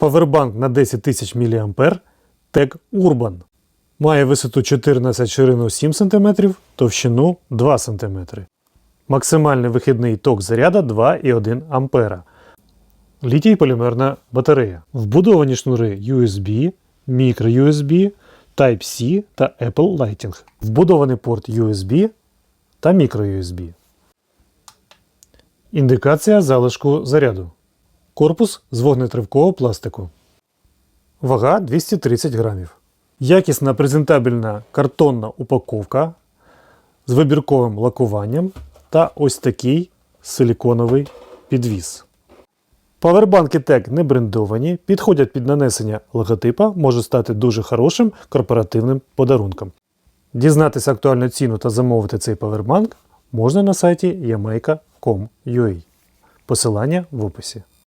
Павербанк на 10 тисяч мА TEG Urban. Має висоту 14, ширину 7 см, товщину 2 см. Максимальний вихідний ток заряда 2,1 А. Літій полімерна батарея. Вбудовані шнури USB, microUSB, Type-C та Apple Lighting. Вбудований порт USB та microUSB. Індикація залишку заряду. Корпус з вогнетривкого пластику. Вага 230 грамів. Якісна презентабельна картонна упаковка з вибірковим лакуванням та ось такий силіконовий підвіс. Павербанки TEG не брендовані, підходять під нанесення логотипа, може стати дуже хорошим корпоративним подарунком. Дізнатися актуальну ціну та замовити цей павербанк можна на сайті yamaika.com.ua. Посилання в описі.